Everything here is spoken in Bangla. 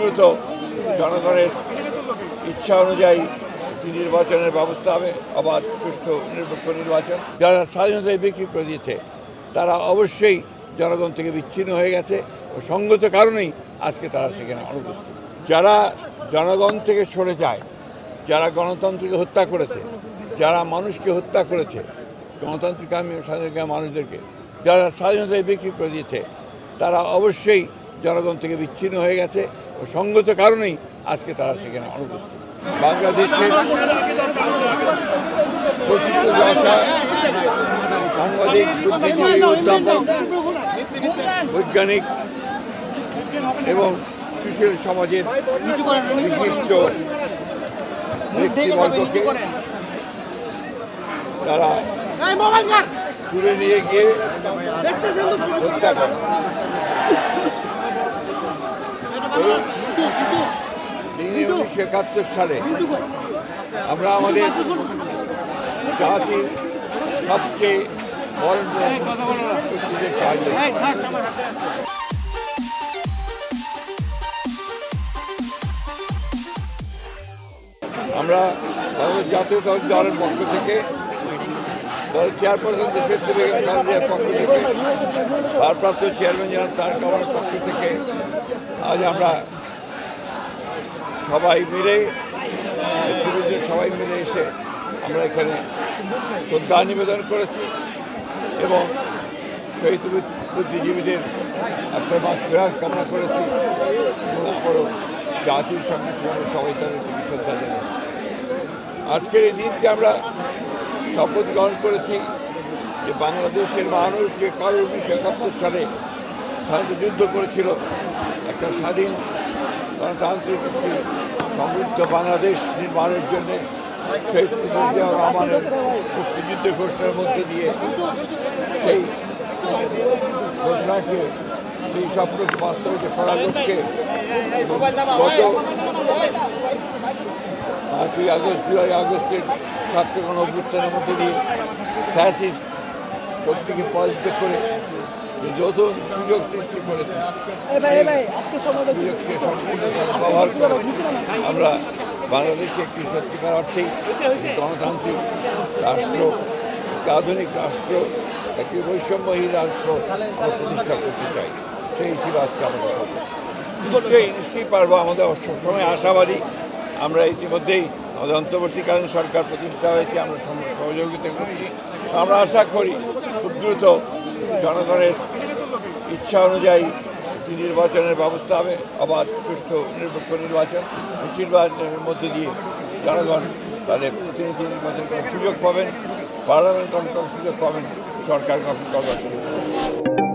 দ্রুত জনগণের ইচ্ছা অনুযায়ী নির্বাচনের ব্যবস্থা হবে, অবাধ, সুষ্ঠু, নিরপেক্ষ নির্বাচন। যারা স্বাধীনতায় বিক্রি করে দিয়েছে, তারা অবশ্যই জনগণ থেকে বিচ্ছিন্ন হয়ে গেছে ও সঙ্গত কারণেই আজকে তারা সেখানে অনুপস্থিত। যারা জনগণ থেকে সরে যায়, যারা গণতন্ত্রকে হত্যা করেছে, যারা মানুষকে হত্যা করেছে, গণতান্ত্রিক আমি স্বাধীনতা মানুষদেরকে, যারা স্বাধীনতায় বিক্রি করে দিয়েছে, তারা অবশ্যই জনগণ থেকে বিচ্ছিন্ন হয়ে গেছে সঙ্গত কারণেই আজকে তারা সেখানে অনুপস্থিত। বাংলাদেশের দশা সাংবাদিক বুদ্ধিজীবী অধ্যাপক বৈজ্ঞানিক এবং সুশীল সমাজের বিশিষ্ট ব্যক্তিবর্গকে তারা তুলে নিয়ে গিয়ে হত্যা করে। এই উনিশশো একাত্তর সালে আমরা আমাদের জাতির সবচেয়ে হারিয়েছি আমরা বাংলাদেশ জাতীয় দল দলের পক্ষ থেকে দলের চেয়ারপারসন দেশের বেগম খালেদার পক্ষ থেকে। ভারপ্রাপ্ত চেয়ারম্যান জনাব তার কামার পক্ষ থেকে আজ আমরা সবাই মিলে সবাই মিলে এসে আমরা এখানে শ্রদ্ধা নিবেদন করেছি এবং শহীদ বুদ্ধ- বুদ্ধিজীবীদের আত্মার ফেরাজ কামনা করেছি। আমারও জাতির সঙ্গে সবাই তাদের শ্রদ্ধা জানাচ্ছি। আজকের এই দিনকে আমরা শপথ গ্রহণ করেছি যে বাংলাদেশের মানুষ যে কারও উনিশশো একাত্তর সালে স্বাধীনতা যুদ্ধ করেছিল একটা স্বাধীন গণতান্ত্রিক একটি সমৃদ্ধ বাংলাদেশ নির্মাণের জন্যে শহীদ মুজিবুর রহমানের মুক্তিযুদ্ধ ঘোষণার মধ্যে দিয়ে সেই ঘোষণাকে সেই স্বপ্নকে বাস্তবায়িত করার লক্ষ্যে গত পাঁচই আগস্ট জুলাই আগস্টের ছাত্র গণ অভ্যুত্থানের মধ্যে দিয়ে ফ্যাসিস্ট শক্তিকে পরাজিত করে যত সুযোগ সৃষ্টি করেছে সুযোগকে ব্যবহার করে আমরা বাংলাদেশে একটি সত্যিকার একটি গণতান্ত্রিক রাষ্ট্র একটি আধুনিক রাষ্ট্র একটি বৈষম্যহীন রাষ্ট্র আমরা প্রতিষ্ঠা করতে চাই। সেই ছিল আজকে আমাদের নিশ্চয়ই নিশ্চয়ই পারব আমাদের সবসময় আশাবাদী। আমরা ইতিমধ্যেই আমাদের অন্তর্বর্তীকালীন সরকার প্রতিষ্ঠা হয়েছে, আমরা সহযোগিতা করছি আমরা আশা করি খুব দ্রুত জনগণের ইচ্ছা অনুযায়ী একটি নির্বাচনের ব্যবস্থা হবে, অবাধ, সুষ্ঠু, নিরপেক্ষ নির্বাচন নির্বাচনের মধ্যে দিয়ে জনগণ তাদের প্রতিনিধি নির্বাচন করার সুযোগ পাবেন, পার্লামেন্ট গঠন করার সুযোগ পাবেন, সরকার গঠন করবার সুযোগ।